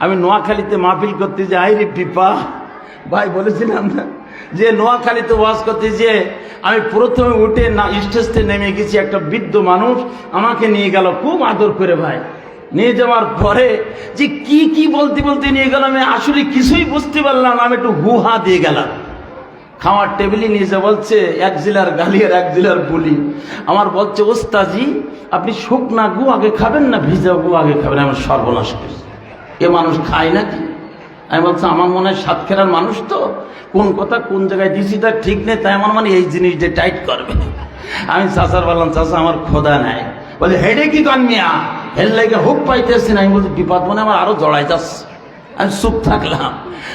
আমি নোয়াখালীতে মাহফিল করতে যাই রে পিপা। ভাই, বলেছিলাম না? যে নোয়াখালীতে ওয়াজ করতে যে আমি প্রথমে উঠে না স্টেজতে নেমে গেছি একটা বৃদ্ধ মানুষ আমাকে নিয়ে গেল খুব আদর করে ভাই। নিয়ে যাওয়ার পরে যে কি কি বলতে বলতে নিয়ে গেল আমি আসলে কিছুই বুঝতে পারলাম আমি একটু হুহা দিয়ে গেলাম। খাওয়ার টেবিলে নিয়ে যা বলছে, এক জেলার গালি আর এক জেলার বুলি। আমার বলছে, ওস্তাজি, আপনি শুকনা গু আগে খাবেন না ভিজা গু আগে খাবেন? আমার সর্বনাশ করছে। এ মানুষ খায় নাকি? আমি বলছি, আমার মনে হয় সাতক্ষীরার মানুষ তো। কোন কথা, কোন জায়গায় দিছি তার ঠিক নেই, তাই আমার মানে এই জিনিসটা টাইট করবে। আমি চাচার বললাম, চাচা, আমার খোদা নাই। বলে, হেডে কি কন্যা হের লাগে হুক পাইতেছি না। আমি বলছি, বিপদ মনে আমার আরও জড়াই যাচ্ছে আমি চুপ থাকলাম।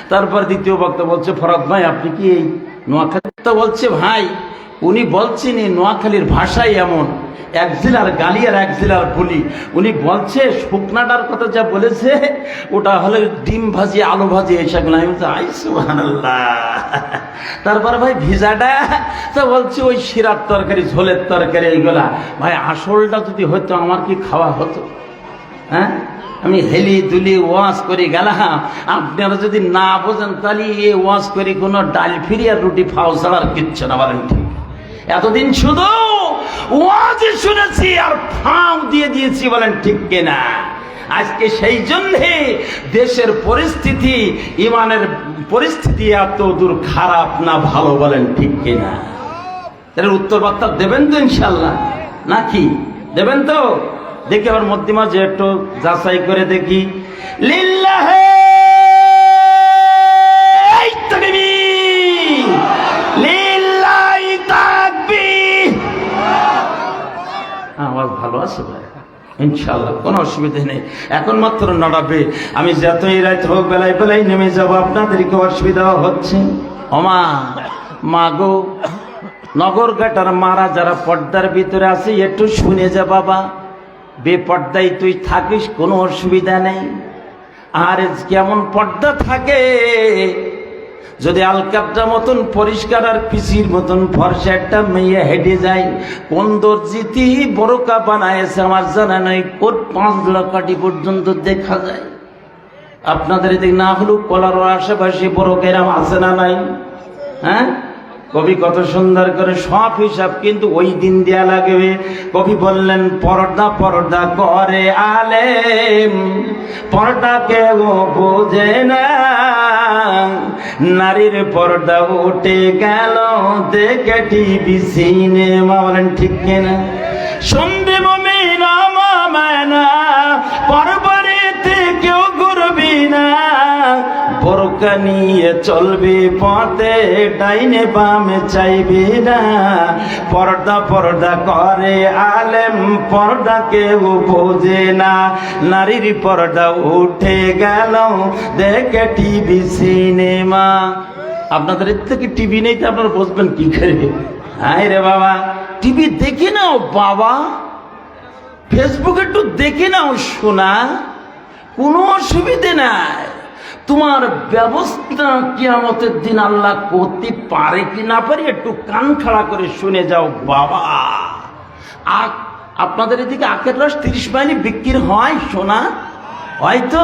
তারপর দ্বিতীয় বক্তা বলছে, ফরাদ ভাই, আপনি কি এই নোয়াখালী বলছে ভাই? উনি বলছেন, এই নোয়াখালীর ভাষাই এমন। এক জেলার গালি আর এক জেলার বলি। উনি বলছে, শুকনাটার কথা যা বলেছে, ওটা হলে ডিম ভাজি, আলু ভাজি এইসবগুলো আমি আই, সুবহানাল্লাহ। তারপর ভাই ভিজাটা, তো বলছে, ওই শিরার তরকারি, ঝোলের তরকারি, এইগুলা। ভাই, আসলটা যদি হতো আমার কি খাওয়া হতো? হ্যাঁ? আমি হেলি দুলি ওয়াশ করে গেলাম। আপনারা যদি না বোঝেন, তাহলে এ ওয়াশ করে কোনো ডাল ফিরি আর রুটি ফাও ছাড়া আর কিচ্ছু না, বলেন ঠিক। এতদিন শুধু ওয়াজ শুনেছি আর ফাও দিয়ে দিয়েছি বলেন ঠিক কিনা? আজকে সেই জন্যে দেশের পরিস্থিতি, ইমানের পরিস্থিতি এত দূর খারাপ না ভালো বলেন ঠিক কিনা? এর উত্তর বার্তা দেবেন তো ইনশাল্লাহ নাকি? দেবেন তো? দেখি আবার মধ্যমা যে একটু যাচাই করে দেখি। লিল্লাহে ভালো আছে? ভাই ইনশাল্লাহ কোনো অসুবিধা নেই। এখন মাত্র নড়াবে আমি যতই রাত হোক বেলায় বেলায় নেমে যাব আপনাদেরকে অসুবিধা হচ্ছে। অমা মা গো, নগর ঘাটার মারা যারা পর্দার ভিতরে আছে, একটু শুনে যা বাবা। বেপর্দায় তুই থাকিস, কোনো অসুবিধা নেই। আর কেমন পর্দা থাকে যদি আলকাপটা মতন পরিষ্কার আর পিসির মতন ফর্সা একটা মেয়ে হেঁটে যায়, কোন দর্জিতি বড়কা বানায় আমার জানা নাই, ওর পাঁচ লাখাটি পর্যন্ত দেখা যায়। আপনাদের এদিকে না হলেও কলার আশেপাশে বড় গেরাম আছে না নাই? হ্যাঁ? কবি কত সুন্দর করে সব হিসাব কিন্তু ওই দিন দেয়া লাগবে। কবি বললেন, পর্দা পর্দা করে আলেম, পর্দা কেউ বোঝে না। নারীর পর্দা উঠে গেল, দেখে টিভি, সিনেমা। বলেন, ঠিক কিনা? সন্ধে মমি রামা মায়না বোরকা নিয়ে চলবি, পথে ডাইনে বামে চাইবি না। পর্দা পর্দা করে আলেম পর্দা কেউ বোঝে না। নারীর পর্দা উঠে গেল, দেখে টিভি, সিনেমা। আপনাদের এর থেকে টিভি নেই তো আপনারা বসবেন কি করে? হাই রে বাবা। টিভি দেখে নাও বাবা। ফেসবুক একটু দেখে নাও শোনা কোনো অসুবিধে নাই। তোমার ব্যবস্থা কিয়ামতের দিন আল্লাহ করতে পারে কি না পারে একটু কান খাড়া করে শুনে যাও, বাবা। আখ, আপনাদের এদিকে আখের রস তিরিশ মাইলি বিক্রি হয়, সোনা? হয়তো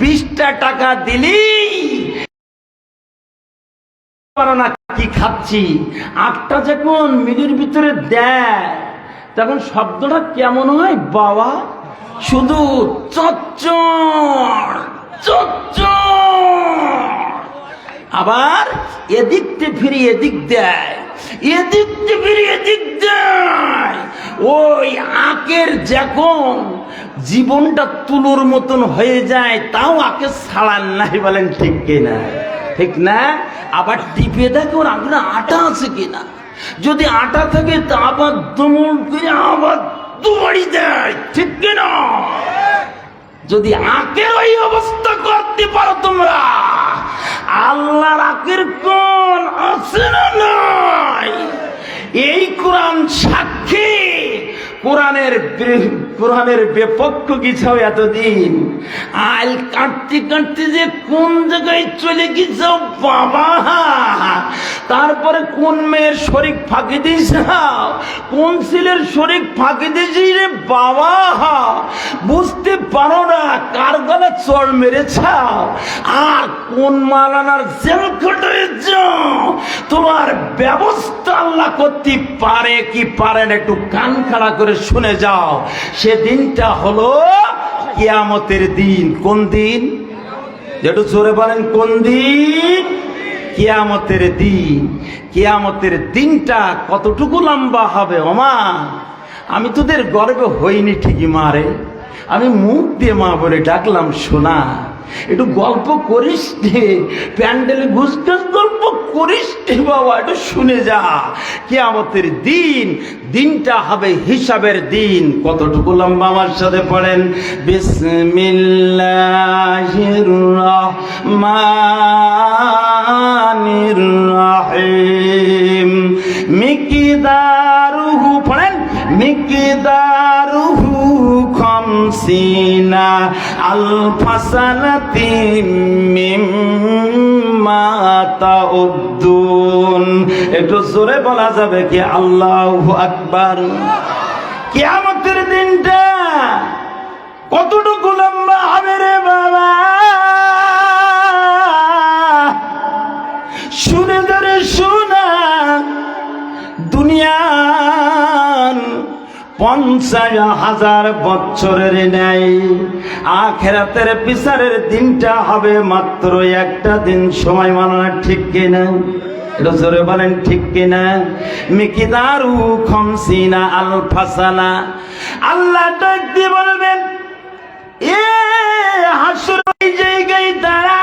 বিশটা টাকা পারো না কি খাচ্ছি। আটটা যখন মিলির ভিতরে দেয়, তখন শব্দটা কেমন হয়, বাবা? শুধু চচ্চর আবার এদিকতে ফিরে এদিক দেয় এদিকতে ফিরে এদিক দেয়। ওই আঁকের যখন জীবনটা তুলোর মতন হয়ে যায়, তাও আঁকে ছাড়ান নাই বলেন, ঠিক কিনা ঠিক না? আবার টিপে দেখো ওর আটা আছে কিনা যদি আটা থাকে, তা আবার দমন করে আবার দুবাড়ি দেয়, ঠিক কিনা যদি আঁকের ওই অবস্থা করতে পারো তোমরা, আল্লাহর আঁকের কোন আছে না নাই? এই কোরআন সাক্ষী কোরআনের কোরআনের বেপক্ষ গিছাও এতদিন? আল কাটতে কাটতে যে কোন জায়গায় চলে গেছ বাবা! তারপরে কোন মেয়ের শরীর ফাঁকি দিস কোন ছেলের শরীর ফাঁকি দিয়েছি রে বাবা? বুঝতে পারো না, কার গলা চড় মেরেছ? আর কোন মালানার জেল তোমার ব্যবস্থা আল্লাহ করতে পারে কি পারে না একটু কান খাড়া করে শুনে যাও, সে দিনটা হলো কিয়ামতের দিন। কোন দিন? যেটু জোরে বলেন, কোন দিন? কিয়ামতের দিন। কিয়ামতের দিনটা কতটুকু লম্বা হবে, ওমা? আমি তোদের গর্বে হইনি ঠিকই মারে আমি মুখ দিয়ে মা বলে ডাকলাম, শোনা। একটু গল্প করিস রে প্যান্ডেলে ঘুষঘাস গল্প করিস রে বাবা, একটু শুনে যা। কিয়ামতের দিন, দিনটা হবে হিসাবের দিন। কতটুকু লম্বা আমার সাথে পড়েন? বিসমিল্লাহির রহমানির রহিম। মিকিদারুহু পড়েন? মিকিদারুহু খমসিনা। তাউদ্দুন। একটু জোরে বলা যাবে কি আল্লাহু আকবার? কিয়ামতের দিনটা কতটুকু লম্বা হবে রে বাবা? পঞ্চাশ হাজার বছরের নেই আখেরাতের বিচারের দিনটা হবে মাত্র একটা দিন। সময় মানানো ঠিক কিনা? এটা জোরে বলেন, ঠিক কিনা? মিকিদারু খমসিনা আল ফাসানা আল্লাহ দিয়ে বলবেন, এ হাসুর ওই জায়গায় দাঁড়া।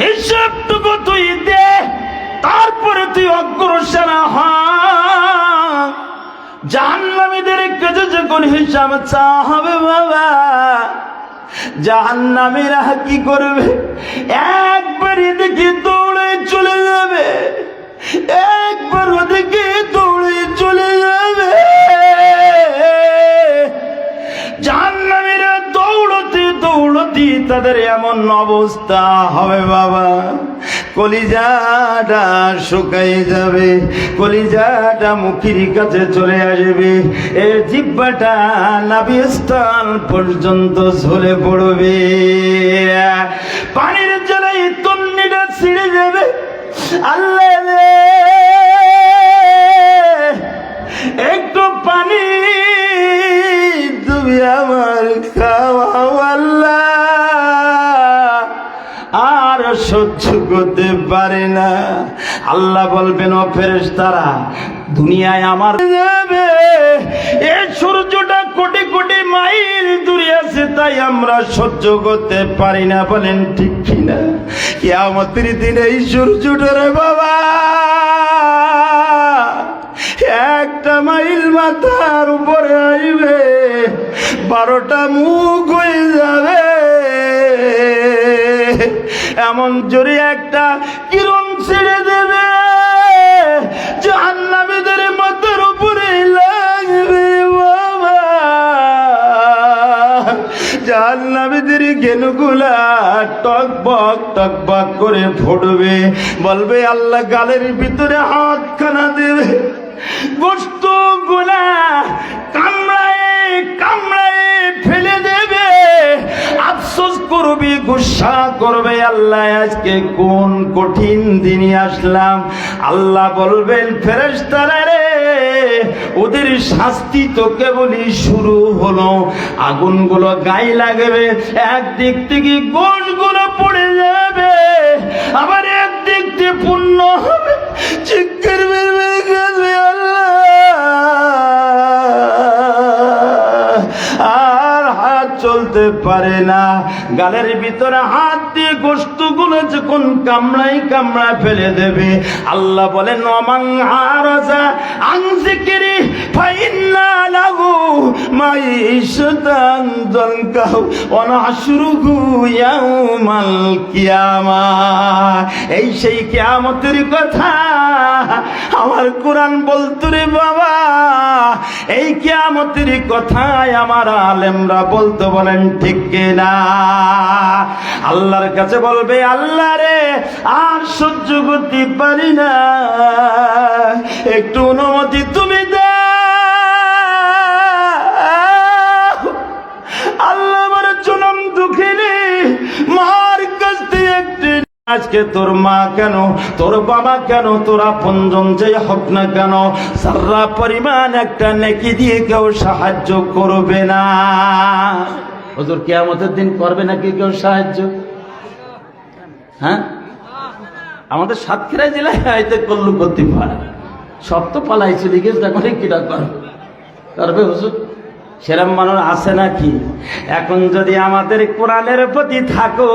হিসাবটুকু তুই দে, তারপরে তুই অগ্রসর হ। জাহান্নামীদের কাছে যখন হিসাব চা হবে বাবা, জাহান্নামীরা কি করবে? একবারই দেখে দৌড়ে চলে যাবে, একবার ওদিকে দৌড়ে চলে যাবে। জাহান্নামীরা দৌড়তে দৌড়তে, তাদের এমন অবস্থা হবে বাবা। কলিজাটা শুকাই যাবে, কলিজাটা মুখির কাছে চলে আসবে। এ জিব্বাটা নাবিস্থান পর্যন্ত ঝরে পড়বে। পানির জলে তন্নিটা ছিঁড়ে যাবে। আল্লাহ একটু পানি তুমি আমার খাওয়াও আর সহ্য করতে পারে না। আল্লাহ বলবেন, ও ফেরেস তারা দুনিয়ায় আমার যাবে। এই সূর্যটা কোটি কোটি মাইল দূরে আছে, তাই আমরা সহ্য করতে পারি না। বলেন, ঠিক কিনা কিয়ামতের দিনে এই সূর্যটারে বাবা একটা মাইল মাথার উপরে আইবে, বারোটা মুখ হয়ে যাবে। এমন জোরে একটা কিরণ ছেড়ে দেবে, জাহান্নামীদের মাথার উপরে লাগবে বাবা। টক বক টক বক করে ফুটবে বলবে আল্লাহ গালের ভিতরে হাত খানা দেবে। গোস্তগুলা কামড়ায় কামড়ায় ফেলে দেবে। আফসোস করবি, গুসা করবে। আল্লাহ, আজকে কোন কঠিন দিনে আসলাম? আল্লাহ বলবেন, ফেরেশতারা রে, ওদের শাস্তি তো কেবলই শুরু হলো। আগুনগুলো গায়ে লাগবে, একদিক থেকে গোশগুলো পড়ে যাবে। আবার একদিক থেকে পূর্ণ হবে। চিৎকার বেরবে কাঁদবে আল্লাহ পারে না। গালের ভিতরে হাত দিয়ে গোস্তগুলো যখন কামড়াই কামড়া ফেলে দেবে। আল্লাহ বলেন নমাং আরাজা ফাইন্না নাহশুরুহু ইয়াউমাল কিয়ামা এই সেই কিয়ামতের কথা আমার কোরআন বলতো রে বাবা। এই কিয়ামতের কথাই আমার আলেমরা বলতো, বলেন ঠিক কিনা? আল্লাহর কাছে বলবে, আল্লাহ রে, আর সহ্য করতে পারি না। একটু অনুমতি তুমি দাও আল্লাহ আমার জনম দুঃখিনী, মার কাছ একটি আজকে তোর মা কেন, তোর বাবা কেন, তোর আপনজন যে হোক না কেন, সারা পরিমাণ একটা নেকি দিয়ে কেউ সাহায্য করবে না। হুজুর কেয়ামতের দিন করবে নাকি কেউ সাহায্য? হ্যাঁ? আমাদের সাতক্ষীরা জেলায় হয়তো করলু করতে পারে সব তো পালাইছে গেছে এখন কিটা করবে করবে হুজুর? সেরম মানুষ আছে নাকি? এখন যদি আমাদের কোরআনের প্রতি থাকো,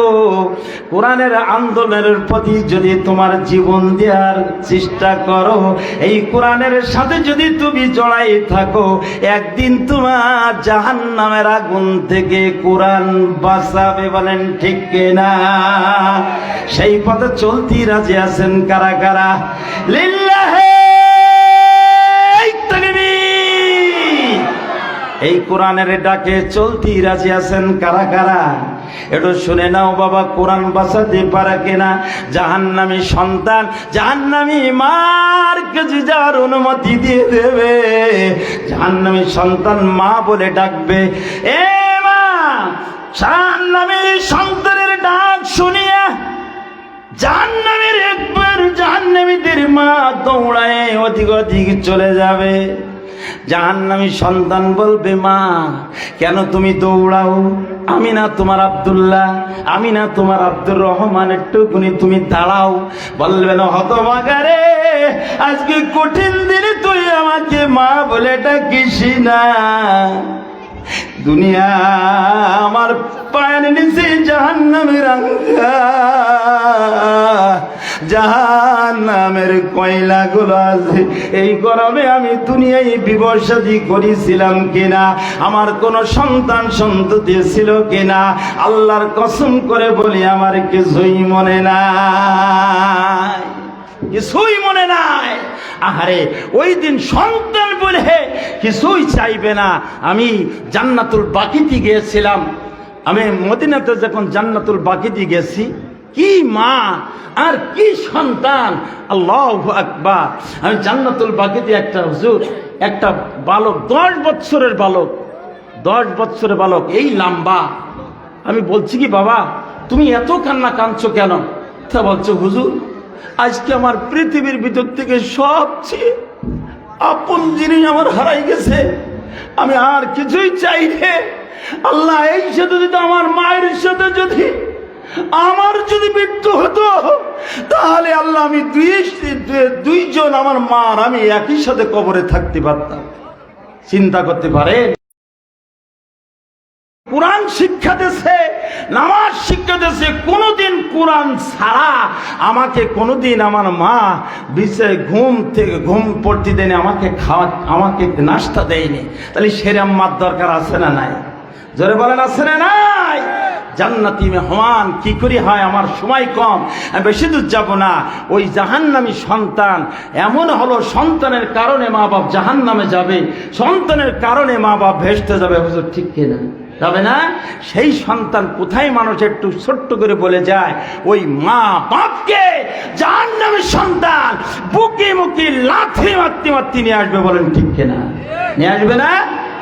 কোরআনের আন্দোলনের প্রতি যদি তোমার জীবন দেওয়ার চেষ্টা করো, এই কোরআনের সাথে যদি তুমি জড়াই থাকো, একদিন তোমার জাহান নামের আগুন থেকে কোরআন বাঁচাবে বলেন ঠিক না সেই পথে চলতি রাজি আছেন কারা কারা? লিল্লাহে এই কোরআনের ডাকে চলতি রাজি আছেন কারা কারা? একটু শুনে নাও বাবা, কোরআন বাঁচাতে পারে কিনা? জাহান্নামী সন্তান, জাহান্নামী মার কাছে যাওয়ার অনুমতি দিয়ে দেবে। জাহান্নামী সন্তান মা বলে ডাকবে, এ মা, জাহান্নামী সন্তানের ডাক শুনিয়া জাহান্নামের একবার জাহান্নামীদের মা দৌড়ায় অধিক অধিক চলে যাবে। জাহান্নামী সন্তান বলবে, মা, কেন তুমি দৌড়াও? আমি না তোমার আব্দুল্লাহ আমি না তোমার আব্দুর রহমান একটুকুনি তুমি দাঁড়াও। বলবে না হতবাগারে আজকে কঠিন দিনে তুই আমাকে মা বলে ডাকিস না। দুনিয়া আমার পায়ের নিচে জাহান্নামের আঙ্গা জাহান্নামের কয়লা গুলো আছে। এই গরমে আমি দুনিয়ায় বিবসাদি করেছিলাম কিনা? আমার কোনো সন্তান সন্ততি ছিল কিনা? আল্লাহর কসম করে বলি, আমার কিছুই মনে নাই। কিছুই মনে নাই। আহারে, ওই দিন সন্তান বলে কিছুই চাইবে না। আমি জান্নাতুল বাকিতে গিয়েছিলাম। আমি মদিনাতে যখন জান্নাতুল বাকিতে গেছি কি মা? আর কি সন্তান? আল্লাহ আকবার। আমি জান্নাতুল বাকিতে একটা হুজুর, একটা বালক, দশ বৎসরের বালক, দশ বৎসরের বালক, এই লম্বা। আমি বলছি কি, বাবা, তুমি এত কান্না কাঁদছো কেন? তা বলছো, হুজুর, আজকে আমার পৃথিবীর ভিতর থেকে সবচেয়ে আপন জিনিস আমার হারাই গেছে। আমি আর কিছুই চাই রে আল্লাহ এই সাথে যদি, আমার মায়ের সাথে যদি আমার যদি মৃত্যু হতো, তাহলে আল্লাহ আমি দুই দুইজন আমার মার আমি একই সাথে কবরে থাকতে পারতাম। চিন্তা করতে পারেন? কোরআন শিক্ষা দেশে নামাজ শিক্ষা দেশে কোনোদিন কোরআন ছাড়া আমাকে কোনোদিন আমার মা বিষয়ে ঘুম থেকে ঘুম পড়তে দেয়নি, আমাকে খাওয়া আমাকে নাস্তা দেয়নি। তাহলে সেরাম মার দরকার আছে না নাই? জোরে বলেন, আছে না নাই? জান্নাতি মেহমান কি করি হয় আমার সময় কম, বেশি দূর যাব না। ওই জাহান্নামী সন্তান, এমন হলো সন্তানের কারণে মা বাপ জাহান নামে যাবে। সন্তানের কারণে মা বাপ ভেসতে যাবে, হুজুর, ঠিক কিনা তবে না? সেই সন্তান কোথায় মানুষ একটু ছোট্ট করে বলে যায়, ওই মা বাপকে যার নামে সন্তান বুকে মুখে লাথি মারতে মারতে নিয়ে আসবে বলেন, ঠিক কিনা নিয়ে আসবে না?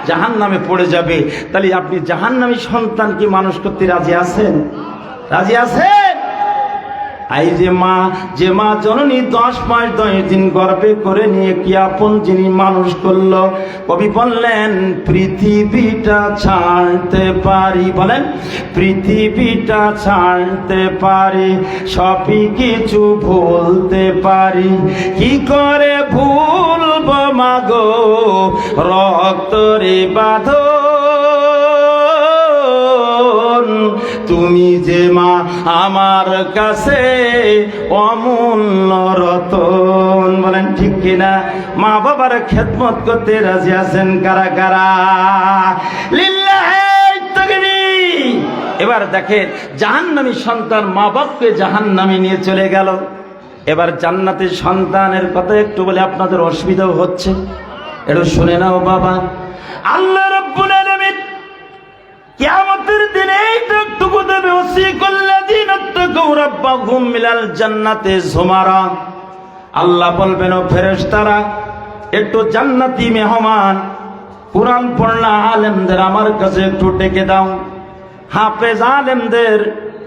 জাহান নামে পড়ে যাবে। তাহলে আপনি জাহান নামী সন্তান কি মানুষ করতে রাজি আছেন? রাজি আছেন? এই যে মা যে মা জননী দশ মাস দশ দিন গর্বে করে নিয়ে কি আপন যিনি মানুষ করল? কবি বললেন, পৃথিবীটা ছাড়তে পারি। বলেন, পৃথিবীটা ছাড়তে পারি, সবই কিছু ভুলতে পারি। কি করে ভুলব মাগো রক্তরে বাঁধো তুমি যে মা আমার কাছে অমূল্য রতন, বলেন ঠিক কিনা? মা বাবার খেদমত করতে রাজি আছেন কারা কারা। এবার দেখেন, জাহান্নামী সন্তান মা বাপকে জাহান্নামী নিয়ে চলে গেল। এবার জান্নাতের সন্তানের কথা একটু বলে আপনাদের অসুবিধাও হচ্ছে। একটু শুনে নাও বাবা। আল্লাহ রব্বুল আলামিন কিয়ামতের দিনে এইটুকু দেবে ওসিকুল্লাযিন আত্তাকু রাব্বাহুম মিনাল জান্নাতে যুমারা আল্লাহ বলবেন, ও ফেরেশতারা, একটু জান্নাতি মেহমান, কোরআন পড়না আলেমদের আমার কাছে একটু ডেকে দাও। হাফেজ আলেমদের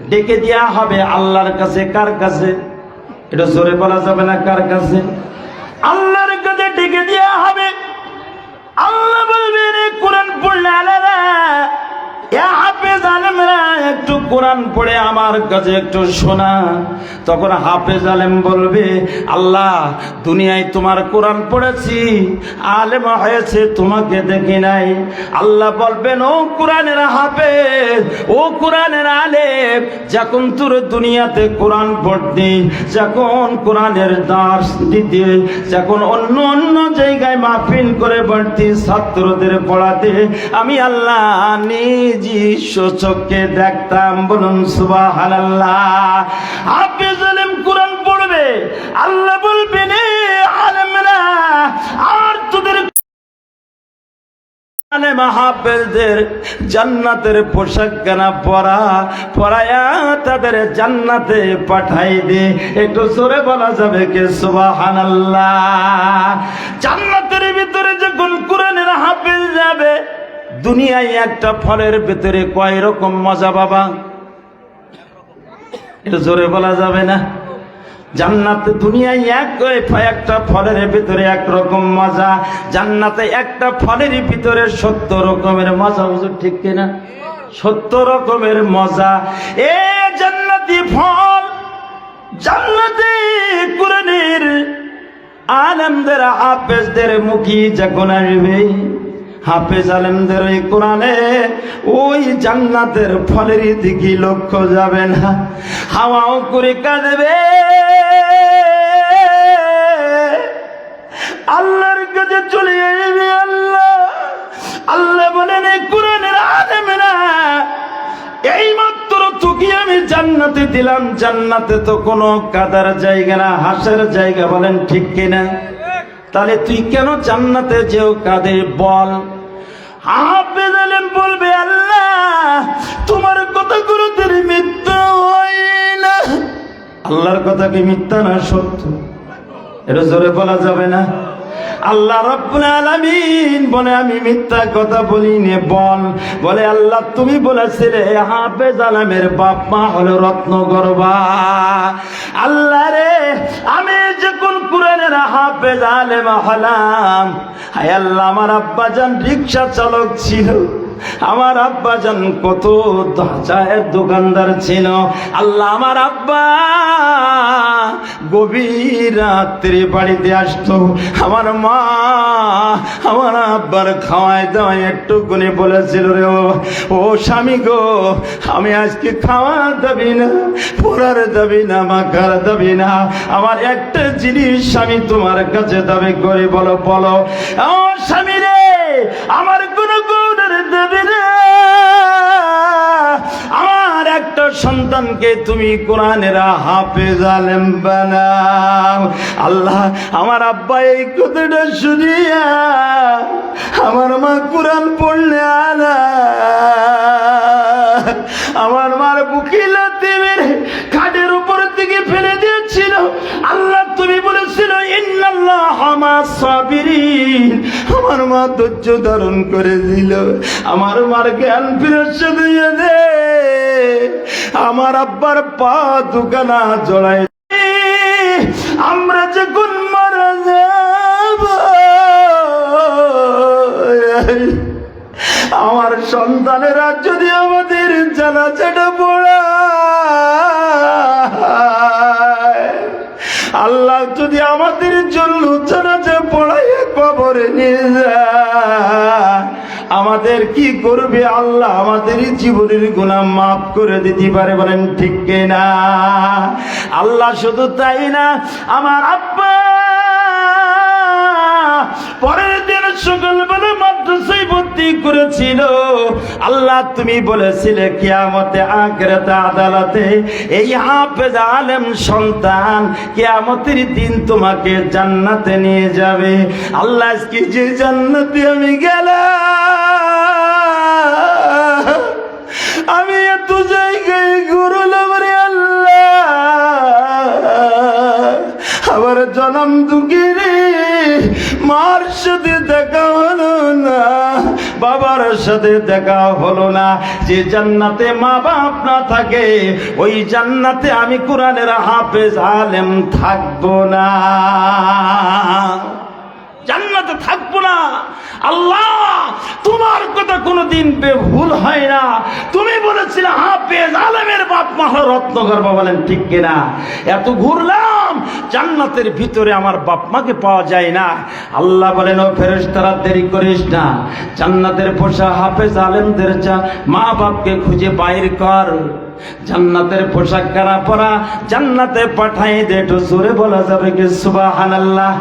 ডেকে দেওয়া হবে আল্লাহর কাছে, কার কাছে? এটা জোরে বলা যাবে না, কার কাছে? আল্লাহর কাছে ডেকে দেওয়া হবে। আল্লাহ বলবে রে কোরআন পড়লে আলাদা হাফেজ একটু পড়ে আমার কাছে একটু শোনা। তখন হাফেজ আলেম বলবে, আল্লাহ, দুনিয়ায় তোমার পড়েছি হয়েছে, তোমাকে আল্লাহ বলবেন, ও ও যখন তোর দুনিয়াতে কোরআন পড়তি, যখন কোরআনের দাস দিতে, যখন অন্য অন্য জায়গায় মাহফিল করে পড়তি ছাত্রদের পড়াতে, আমি আল্লাহ নিজ চোখকে দেখতাম, বলুন কোরআন পড়বে, আল্লাহ বলবেন আর তোদের জান্নাতের পোশাক কেনা পরা, পরায়া তাদের জান্নাতে পাঠাই দে। একটু জোরে বলা যাবে কে সুবহানাল্লাহ? জান্নাতের ভিতরে যখন কোরআনের হাফেজ যাবে দুনিয়ায় একটা ফলের ভিতরে কয় রকম মজা বাবা? এটা জোরে বলা যাবে না। জান্নাতে দুনিয়ায় এক একটা ফলের ভিতরে এক রকম মজা। জান্নাতে একটা ফলের ভিতরে সত্য রকমের মজা বুঝো ঠিক কিনা? সত্য রকমের মজা। এ জান্নাতি ফল জান্নাতে কোরআনের আলেমদের, হাফেজদের মুখী যখন আসবে হাফেজ আলেমদের ওই কোরআনে ওই জান্নাতের ফলের দিকে লক্ষ্য যাবে না। হাওয়াও করে কাঁদবে। আল্লাহর কাছে চলে যাবে আল্লাহ। আল্লাহ বলেন এই কোরআনের আলেমেরা এই মাত্র তোকে আমি জান্নাতে দিলাম। জান্নাতে তো কোনো কাদার জায়গা না, হাসের জায়গা বলেন ঠিক কিনা? তাহলে তুই কেন জান্নাতে যেও কাদের বল। হাফেজ আলেম বলবে, আল্লাহ, তোমার কথাগুলো তিনি মিথ্যা হয় না। আল্লাহর কথা কি মিথ্যা না সত্য? এটা জোরে বলা যাবে না? আল্লাহ রব্বুল আলামিন বলে, আমি মিথ্যা কথা বলি নে বল। বলে, আল্লাহ, তুমি বলেছি রে হাফেজ আলমের বাপ মা হলো রত্ন গর্বা আল্লাহ রে, আমি যে যখন কোরআনের হাফেজ আলেম হলাম, হায় আল্লাহ, আমার আব্বাজান রিক্সা চালক ছিল। আমার আব্বা জান কত চায়ের দোকানদার ছিল। আল্লাহ আমার আব্বা গভীর রাত্রে বাড়িতে আসতো। আমার মা আমার আব্বার খাওয়ায় দাওয়ায় একটু গুনে বলেছিল রে, ও স্বামী গো, আমি আজকে খাওয়া দাবি না, পড়ার দাবি না, মাখার দাবি না। আমার একটা জিনিস আমি তোমার কাছে দাবি করে, বলো বলো। ও স্বামী রে, আমার কোন সন্তানকে তুমি কোরআনের হাফেজ আলেম বানাও। আল্লাহ, আমার আব্বা এই কথাটা শুনিয়া আমার মা কোরআন পড়লে আলা। আমার মার বুকিলা দেবের খাটের উপর থেকে ফেলে আমার মা ধৈর্য ধারণ করে দিল। আমার মার জ্ঞান দিয়ে দে। আমার আব্বার পা দুকানা জড়াই। আমরা যখন মারা যাব, আমার সন্তানেরা যদি আমাদের জানাজাটা কবরে নিয়ে আমাদের কি করবে আল্লাহ? আমাদের জীবনের গুণা মাফ করে দিতে পারে বলেন ঠিক না আল্লাহ শুধু তাই না, আমার আব্বা পরের দিন সকালবেলা মাদ্রাসায় ভর্তি করেছিল। আল্লাহ তুমি বলেছিলে, কিয়ামতে আখেরাতে আদালতে এই হাফেজ আলেম সন্তান কিয়ামতের দিন তোমাকে জান্নাতে নিয়ে যাবে। আল্লাহ আজকে যে জান্নাতে আমি গেলাম। আমি এত জায়গায় ঘুরলাম রে আল্লাহ। আবার জনম দুঃখে রে মার সাথে দেখা হলো না, বাবার সাথে দেখা হলো না। যে জান্নাতে মা বাপ না থাকে, ওই জান্নাতে আমি কোরআনের হাফেজ আলেম থাকব না। জান্নাতে থাকব না। আল্লাহ, তোমার কথা কোনোদিন ভুল হয় না। তুমি বলেছিলে হাফেজ আলেমের বাপ মা হলো বলেন, ঠিক কিনা? এত ঘুরলাম, জান্নাতের ভিতরে আমার বাপ মাকে পাওয়া যায় না। আল্লাহ বলেন, ও ফেরেশতারা, দেরি করিস না। জান্নাতের পোষা হাফেজ আলেমদের চা, মা বাপকে খুঁজে বাইর কর। জান্নাতের পোশাক কারা পরা, জান্নাতে পাঠাই দে, একটু জোরে বলা যাবে কি সুবহানাল্লাহ?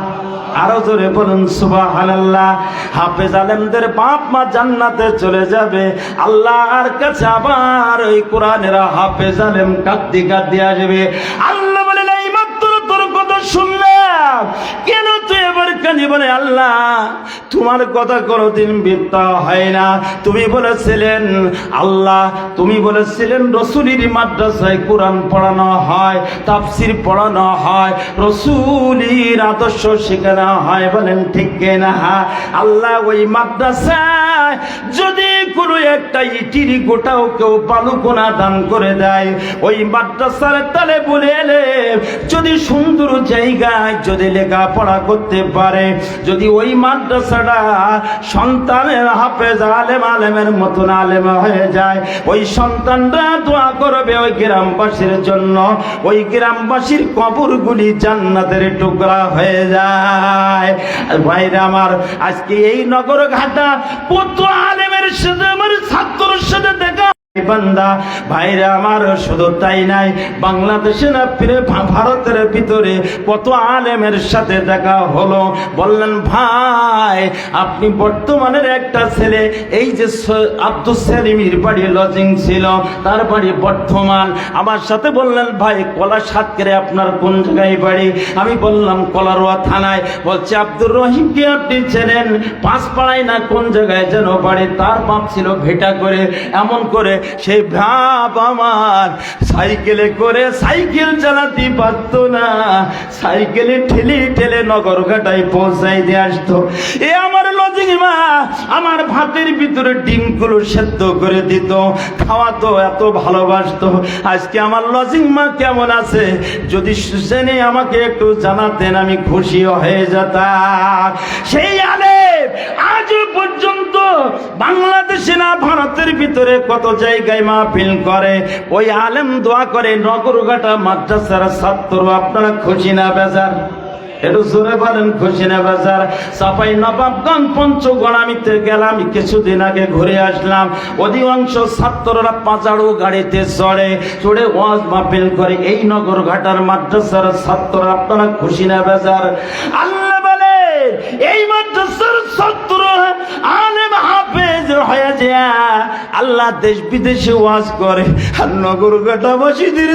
আরও জোরে বলুন, সুবহানাল্লাহ। হাফেজ আলেমদের বাপ মা জান্নাতে চলে যাবে। আল্লাহর কাছে আবার ওই কোরআনের হাফেজ আলেম কাঁদতে কাঁদতে আসবে। আল্লাহ বলে এই মাত্র তোর কথা শুনলাম। কেন কানি বলে, আল্লাহ, তোমার কথা কোনোদিন হয় না। তুমি বলেছিলেন, আল্লাহ, তুমি বলেছিলেন রসুলির মাদ্রাসায় কোরআন পড়ানো হয়, তাফসির পড়ানো হয়, রসুলির আদর্শ শেখানো হয়। বলেন, ঠিক না আল্লাহ, ওই মাদ্রাসায় যদি কোনো একটা ইটির গোটাও কেউ বালুকোনা দান করে দেয়। ওই মাদ্রাসার তালে বলে এলে, যদি সুন্দর জায়গায় যদি লেখাপড়া করতে পারে, যদি ওই মাদ্রাসাটা সন্তানের হাফেজ আলেম আলেমের মতন আলেম হয়ে যায়, ওই সন্তানরা দোয়া করবে ওই গ্রামবাসীর জন্য। ওই গ্রামবাসীর কবরগুলি জান্নাতের টুকরা হয়ে যায়। ভাইরা আমার, আজকে এই নগর ঘাটা কত আলেমের আমার ছাত্রর সাথে দেখা বান্দা, ভাইরা আমার, শুধু তাই নাই। বাংলাদেশে না, ফিরে ভারতের ভিতরে কত আলেমের সাথে দেখা হলো। বললেন, ভাই, আপনি বর্তমানের একটা ছেলে। এই যে আব্দুল সেলিমির বাড়ি লজিং ছিল, তার বাড়ি বর্ধমান। আমার সাথে বললেন, ভাই, কলা সাতকেরে আপনার কোন জায়গায় বাড়ি? আমি বললাম, কলারোয়া থানায়। বলছে, আব্দুর রহিমকে আপনি চেনেন? পাঁচ পাড়ায় না কোন জায়গায় যেন বাড়ি? তার বাপ ছিল ভেটা করে, এমন করে সেই ভাব আমার। সাইকেলে করে সাইকেল চালাতে পারতো না। সাইকেলে ঠেলে ঠেলে নগর ঘাটায় পৌঁছাই দিয়ে আসতো। এ আমার লজিং মা, আমার ভাতের ভিতরে ডিমগুলো সেদ্ধ করে দিত। খাওয়াতো এত ভালোবাসতো। আজকে আমার লজিং মা কেমন আছে? যদি জেনে আমাকে একটু জানাতেন, আমি খুশি হয়ে যেতাম। সেই আলেম আজ পর্যন্ত বাংলাদেশে না, ভারতের ভিতরে কত জায়গায় মাহফিল করে? ওই আলেম দোয়া করে নগরঘাটা মাদ্রাসার ছাত্র, আপনারা খুশি না বেজার? একটু জোরে বলেন, খুশি না বাজার? চাপাই নবাবগঞ্জ পঞ্চগড়ামিতে গেলাম, কিছুদিন আগে ঘুরে আসলাম। অধিকাংশ ছাত্ররা পাঁচাড়ু গাড়িতে চড়ে চড়ে ওয়াজ মাহফিল করে। এই নগর ঘাটার মাদ্রাসার ছাত্ররা আপনারা খুশি না বেজার? আল্লাহ এই মাদ্রাসার ছাত্র আলেম হাফেজ হয়ে যায়। আল্লাহ দেশ বিদেশে ওয়াজ করে আর নগর ঘাটাবাসীদের